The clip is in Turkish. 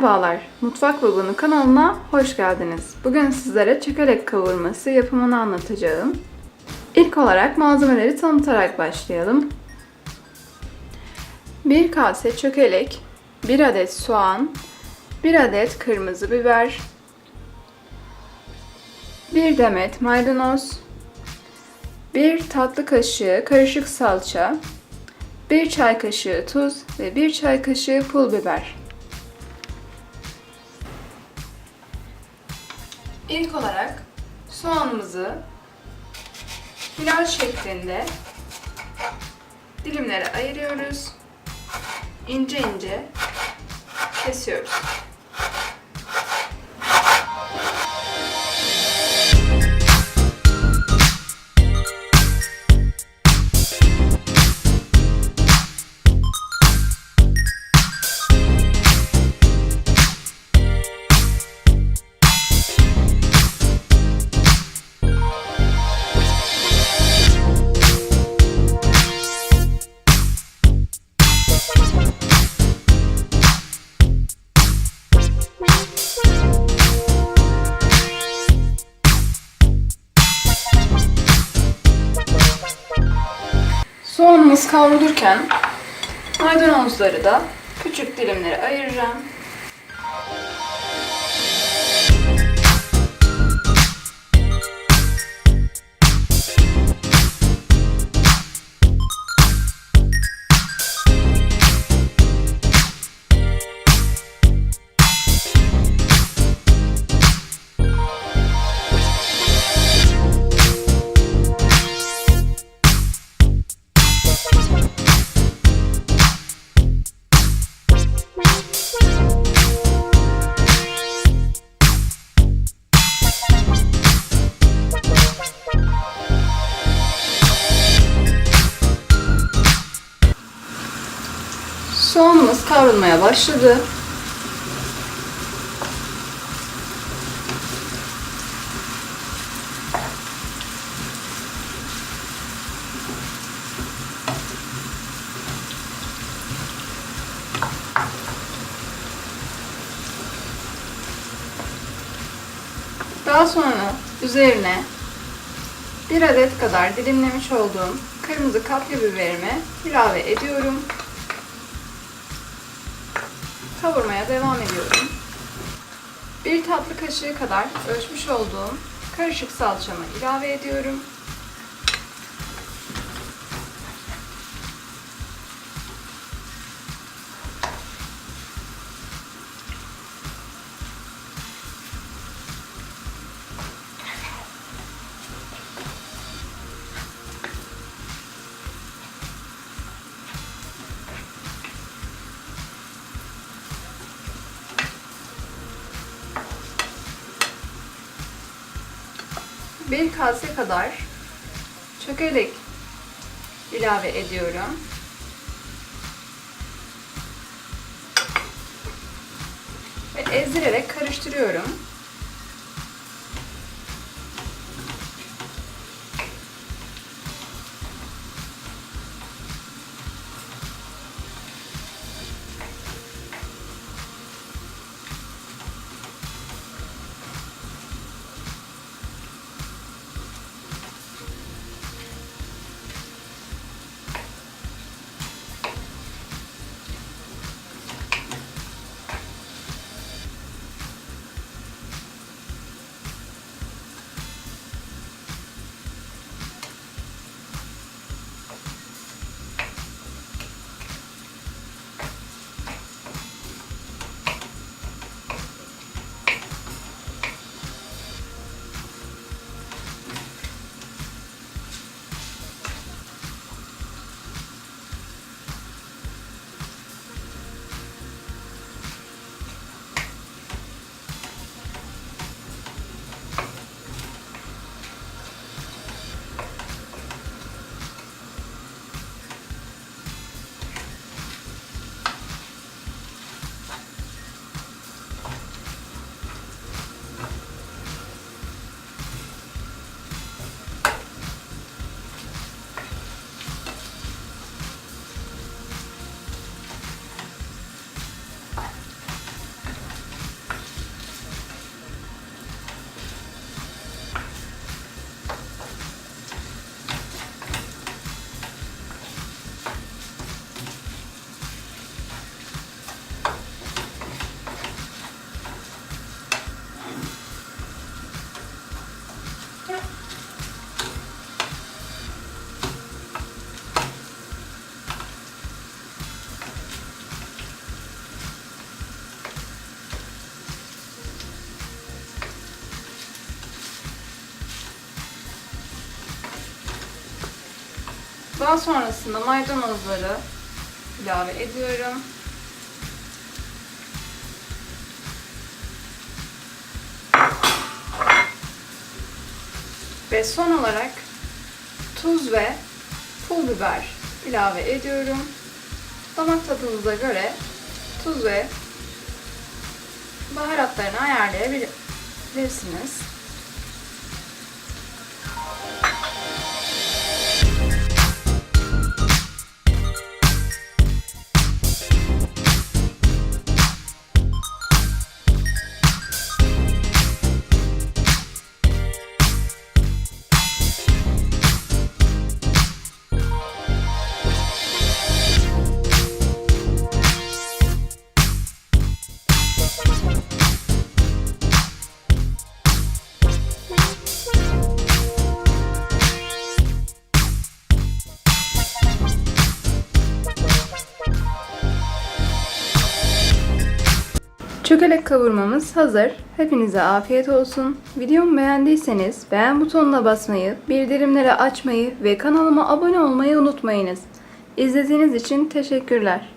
Merhabalar, Mutfak Baba'nın kanalına hoş geldiniz. Bugün sizlere çökelek kavurması yapımını anlatacağım. İlk olarak malzemeleri tanıtarak başlayalım. 1 kase çökelek, 1 adet soğan, 1 adet kırmızı biber, 1 demet maydanoz, 1 tatlı kaşığı karışık salça, 1 çay kaşığı tuz ve 1 çay kaşığı pul biber. İlk olarak soğanımızı hilal şeklinde dilimlere ayırıyoruz. İnce ince kesiyoruz. Soğanımız kavrulurken maydanozları da küçük dilimlere ayıracağım. Soğanımız kavrulmaya başladı. Daha sonra üzerine bir adet kadar dilimlemiş olduğum kırmızı kapya biberimi ilave ediyorum. Kavurmaya devam ediyorum. Bir tatlı kaşığı kadar ölçmüş olduğum karışık salçamı ilave ediyorum. Bir kase kadar çökelek ilave ediyorum. Ve ezdirerek karıştırıyorum. Daha sonrasında maydanozları ilave ediyorum. Ve son olarak tuz ve pul biber ilave ediyorum. Damak tadınıza göre tuz ve baharatlarını ayarlayabilirsiniz. Çökelek kavurmamız hazır. Hepinize afiyet olsun. Videomu beğendiyseniz beğen butonuna basmayı, bildirimleri açmayı ve kanalıma abone olmayı unutmayınız. İzlediğiniz için teşekkürler.